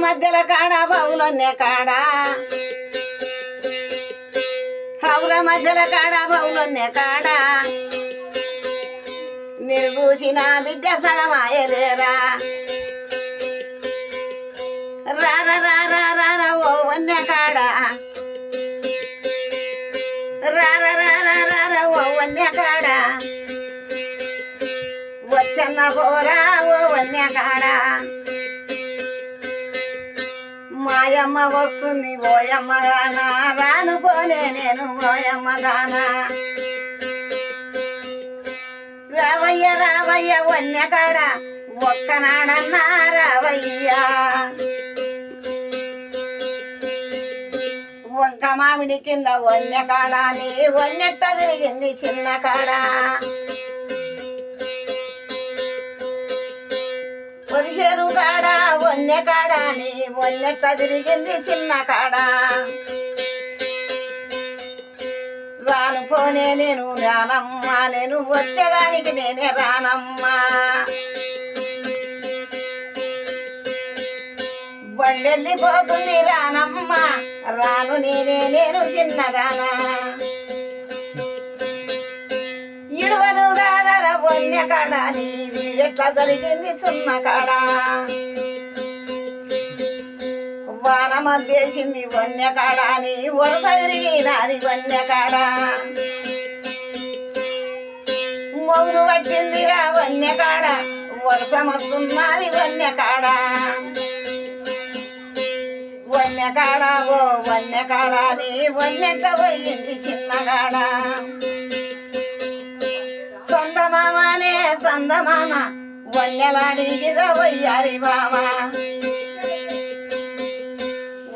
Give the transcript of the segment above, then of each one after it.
మధ్యల కాడ బౌలొన్నే కాడ హౌర మధ్యల కాడ బౌలొన్నే కాడ మీరు చూసిన బిడ్డ సగమాయలేరా రార రార రార ఓ వన్య కాడ రార రార రార ఓ వన్య కాడ వచ్చన్న పోరా ఓ వన్య కాడ మాయమ్మ వస్తుంది ఓయమ్మ గానా రాను పోనే నేను ఓయమ్మ దానా. రావయ్య రావయ్య వన్య కాడ ఒక్కనాడన్నా రావయ్యా. వంక మామిడి కింద వన్య కాడ నీ వన్నెట్ట తిరిగింది చిన్న కాడ. పురుషేరు కాడ వన్య కాడ అని వన్నెట్ట తిరిగింది చిన్న కాడ. రాను పోనే నేను రానమ్మా నేను వచ్చేదానికి నేనే రానమ్మా. బండెళ్ళిపోతుంది రానమ్మా రాను నేనే నేను చిన్నదానా. కాడ? నీ వీడెట్లా జరిగింది సున్న కాడ? వాన మధ్యేసింది వన్య కాడ? నీ వరుస తిరిగినది వన్య కాడ? మొగులు పట్టిందిరా వన్య కాడ? వరుస మస్తున్నది వన్య కాడ? వన్య కాడ ఓ వన్య కాడ? నీ వన్యట్ల పోయింది చిన్నగాడ సందమామనే సందమామ వన్యలాడి గిద వయ్యారి బామ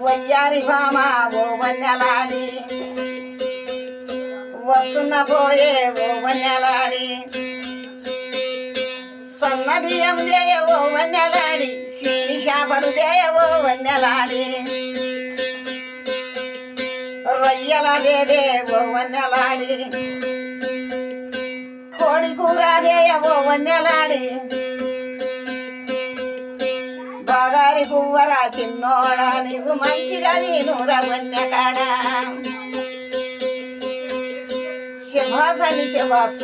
వయ్యారి బామ ఓ వన్యలాడి వస్తున్న పోయే ఓ వన్యలాడి సన్న బియ్యం దేయ ఓ వన్యలాడి సిన్ని చేపలు దేయ ఓ వన్యలాడి రొయ్యల దేదే ఓ వన్యలాడి కోడి కూర దేయ బాగారి పువ్వరా చిన్నోడా నీకు మంచిగా నేను వన్య కాడ. శభాస్ అండి శభాస్